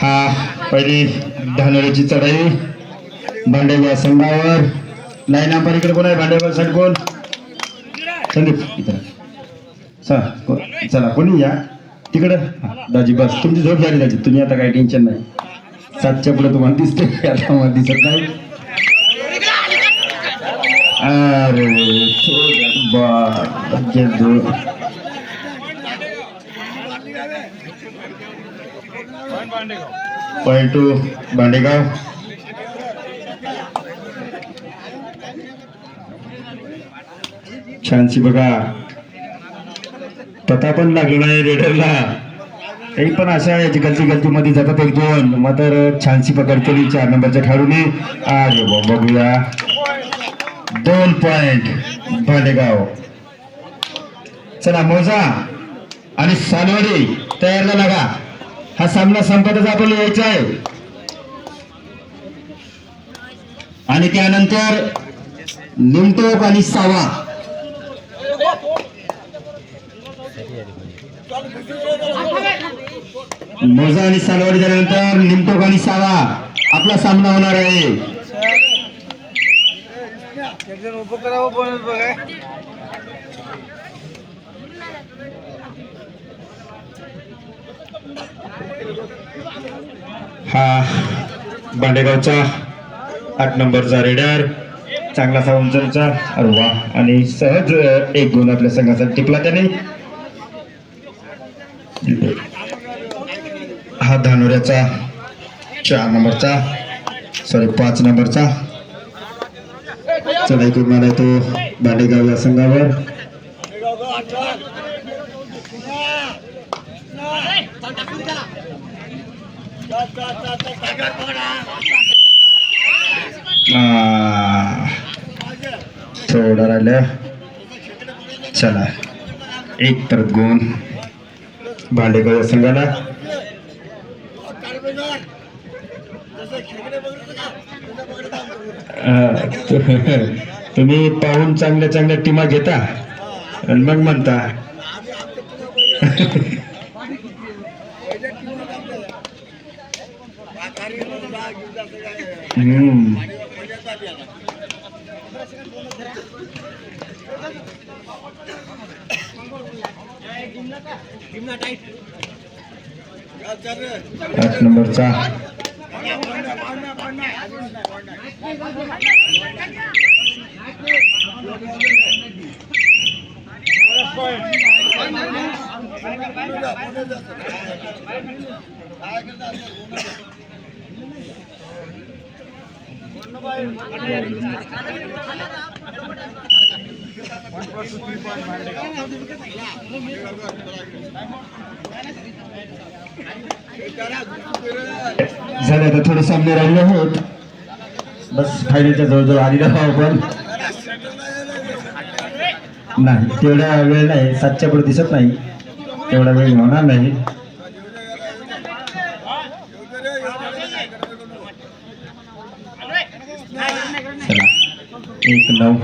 हा पहिली धानोरीची चढाई. भांडेबा संघावर. लाईन नंबर इकडे कोण आहे? भांडेगाव साईड कोण? संदीप इकडे चला चला कोणी या? तिकडं? दाजी बस. तुमची झोप झाली दाजी. तुम्ही आता काही टेन्शन नाही. सातच्या पुढे तुम्हाला दिसते आता मला दिसत नाही. अरे थोडं पॉईंट टू भांडेगाव छानशी बघा. पता पण लागला नाही रेडरला. काही पण अशा याची गलती गलती मध्ये जातात एक दोन. मग तर छानशी पकड केली चार नंबरच्या खेळाडूने अरे बघूया. दोन पॉइंट भांडेगाव चला मोजा. आणि सालवाडी तयारला लागा. हा सामना संपतच आपण यायचा आहे. आणि त्यानंतर निमटोक आणि सावा. मोजा आणि सालवाडी झाल्यानंतर निमटोक आणि सावा. आपला सामना होणार आहे एकजण उभं करावं पण बघा हा बांडेगावचा आठ नंबरचा रेडर चांगला असा उंचचा अरे वा आणि सहज एक गुण आपल्या संघाचा टिपला त्याने. हा धानोऱ्याचा चार नंबरचा सॉरी पाच नंबरचा. चढाई करून आलाय तो बांडेगाव या संघावर. थोडा राहिलं चला एक तर गुण भांडेकर संघाला तुम्ही पाहून चांगल्या चांगल्या टीमा घेता. आणि मग म्हणता. हम्म नंबरचा. झाले आता थोडे सामने राहिले आहोत बस फायनलच्या जवळजवळ आली आहोत आपण नाही तेवढा वेळ नाही सातच्या पुढे दिसत नाही. तेवढा वेळ होणार नाही. चला एक नऊ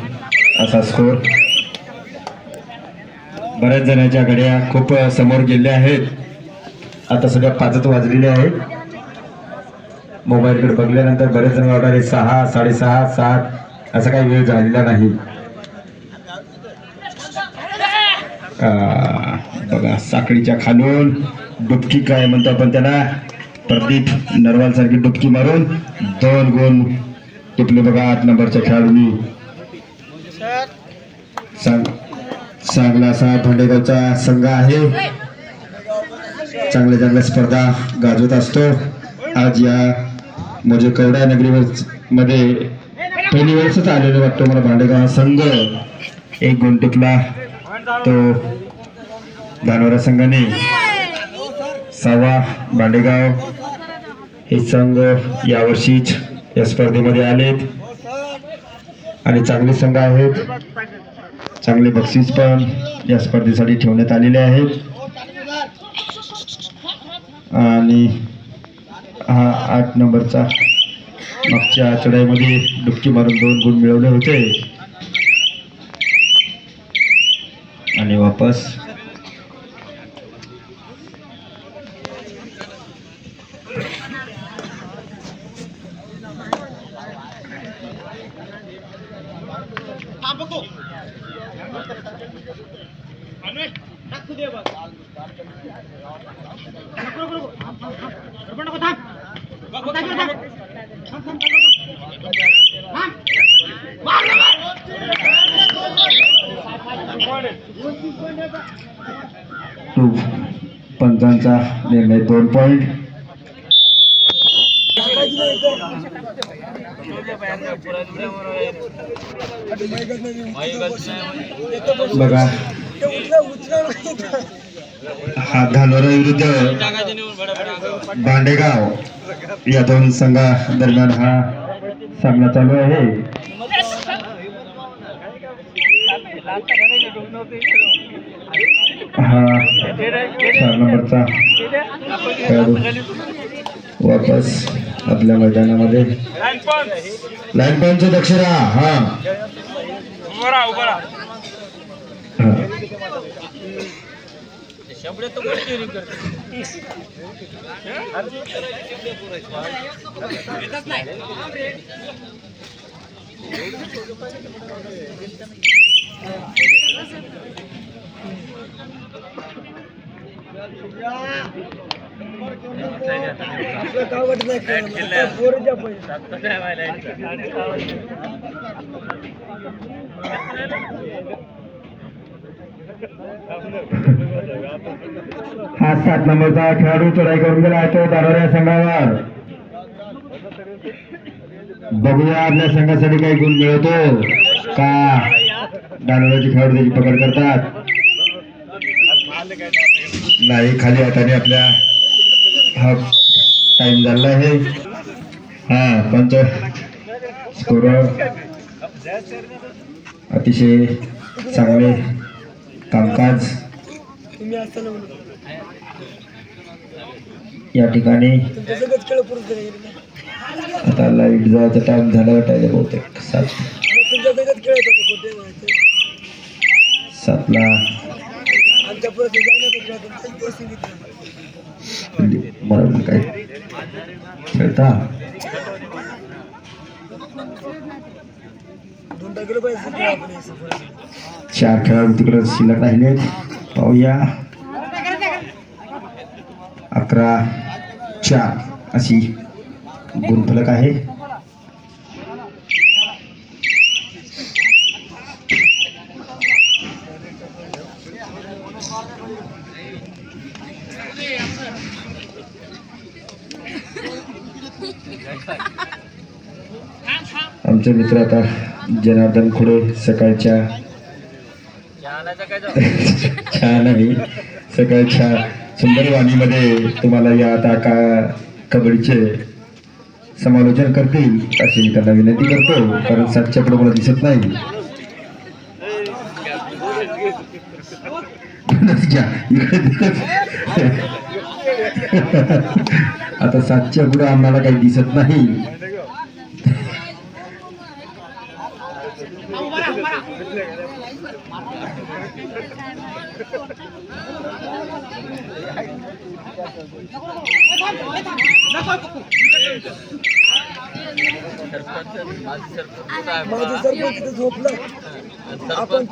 असा स्कोर बऱ्याच जणांच्या घड्या खूप समोर गेल्या आहेत. आता सगळ्या पाचच वाजलेल्या आहेत. मोबाईलकडे बघल्यानंतर बरेच जण वाटणारे सहा साडेसहा सात असा काही वेळ झालेला नाही. बघा साखळीच्या खालून डुबकी काय म्हणतो आपण त्याला? प्रदीप नरवाल सारखी डुबकी मारून दोन गोल टिपले बघा आठ नंबरच्या खेळाडूंनी. चांग- चांगला असा भांडेगावचा संघ आहे. चांगल्या चांगल्या स्पर्धा गाजवत असतो. आज या म्हणजे कवडा नगरी मध्ये पहिली वेळेसच आलेलो वाटतो मला भांडेगाव हा संघ. एक गुण टिपला तो धानोरा संघाने. सहावा भांडेगाव. हे संघ यावर्षीच या स्पर्धेमध्ये आलेत. आणि चांगले संघ आहेत. चांगले बक्षीस पण या स्पर्धेसाठी ठेवण्यात आलेले आहेत. आणि हा आठ नंबरचा मागच्या चढाईमध्ये डुबकी मारून दोन गुण मिळवले होते. आणि वापस टू पंचांचा निर्णय दोन पॉईंट बघा. हा धानोरा विरुद्ध भांडेगाव या दोन संघा दरम्यान हा सामना चालू आहे. हा चार नंबरचा खेळाडू वापस आपल्या मैदानामध्ये. लाईन पॉईंटच्या दक्ष राहा हा हा. तो गाव वाटत नाही हा सात नंबरचा खेळाडू चढाई करून गेला आहे तो दारोऱ्या संघावर. बघूया आपल्या संघासाठी काही गुण मिळवतो का? दानोऱ्याचे खेळाडू त्याची पकड करतात. नाही खाली हाताने आपल्या हा टाइम झाला आहे. हा पंच स्कोर अतिशय चांगले कामकाज तुम्ही या ठिकाणी खेळ पुरुष आता लाइट जायचा टाइम झाला वाटायला बहुतेक सात. कुठे सातला आमच्या म्हणून काय खेळता दोन टाकले पाहिजे खेळ आपण हे सफर. चार खेळाडू तिकडे शिल्लक राहिले पाहूया. अकरा चार अशी गुणफलक आहे. आमचे मित्र आता जनार्दन खुडे सकाळच्या चहा नाही सकाळच्या सुंदर वाणीमध्ये तुम्हाला या आता का कबड्डीचे समालोचन करतील अशी मी त्यांना विनंती करतो कारण सातच्या पुढे मला दिसत नाही. आता सातच्या पुढे आम्हाला काही दिसत नाही. माझं सरपंच तिथं झोपलं आपण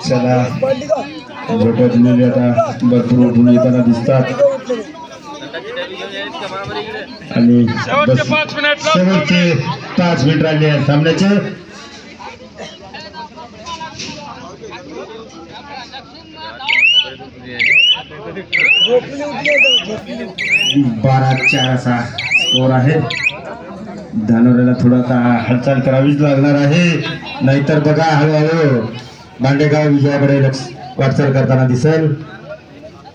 चला। पडली का। झोपत दिलेले आता भरपूर उठून येताना दिसतात तिथं उठलं नाही. आणि बस- शेवटचे पाच मिनिट राहिले आहेत सामन्याचे झोपलेली उठली आता, झोपलेली उठली. बारा चार असा स्कोर आहे. धानोऱ्याला थोडं हालचाल करावीच लागणार आहे. नाहीतर बघा हळूहळू भांडेगाव विजयाकडे लक्ष वाटचाल करताना दिसेल.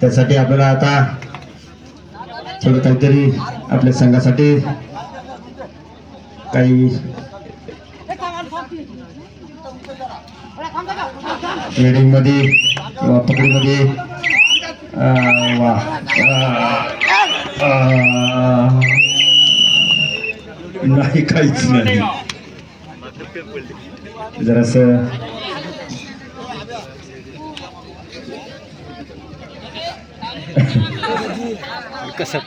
त्यासाठी आपल्याला आता थोडं काहीतरी आपल्या संघासाठी काही ट्रेडिंगमध्ये किंवा पकडीमध्ये वा नाही काहीच नाही. जरास कसं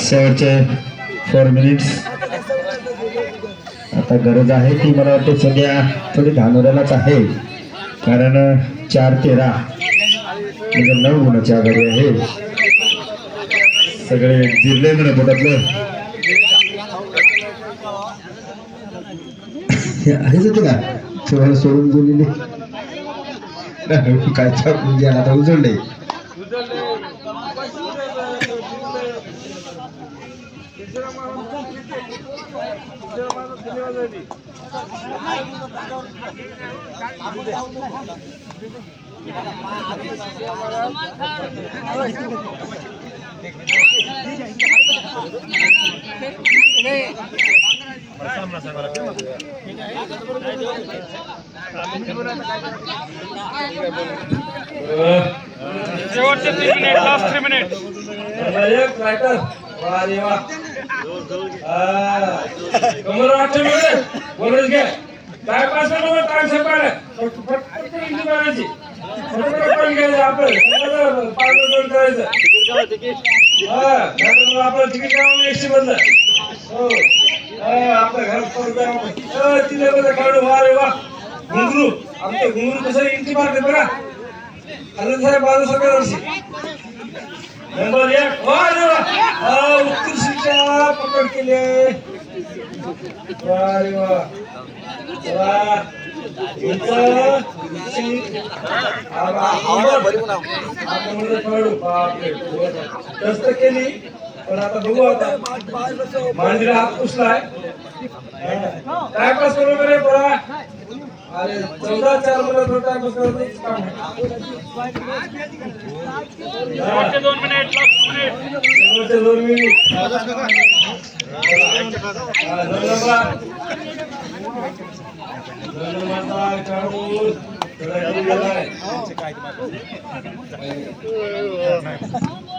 शेवटचे फोर मिनिट्स आता गरज आहे ती मला वाटते सध्या थोडी धानोऱ्यालाच आहे. कारण चार तेरा. म्हणजे नऊ गुणाची आघाडी आहे. सगळे जिरले म्हणे पोटातलं. हे आहेच होते का? तुम्हाला सोडून बोललेले काय घ्या आता उजळले. शेवटचे तीन मिनिट लास्ट थ्री मिनिट रायटर वा रे मिळते बोलच घे काय पास करू टाइम सकाळ करायची आपण करायचं आपलं तिकीट काढून हो आपल्या घरात परत बघा काढू वा रे वा. घुंगरू. आमचं घुंगरू कसं इंटी मारते बघा. आनंद साहेब बाजू सकाळ वर्षी. नंबर एक. वा रे वा. हा, उत्कृष्टच्या पकड केले. वा रे वा. वा. केली. पण आता बघू आता मांडीला हात पुसलाय काय पास करू बरे पोरा अरे चौदा चार मला टाइम पास करायचं काम आहे. शेवटचे दोन मिनिट लास्ट मिनिट। शेवटचे दोन मिनिट. हा,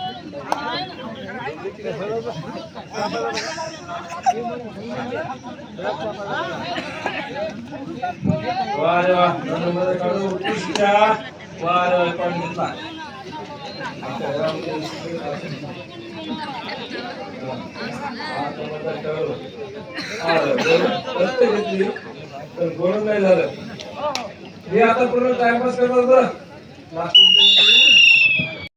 दोन वा रे वा घेतला घेतली पण नाही झालं हे आता पूर्ण टाइमपास करणार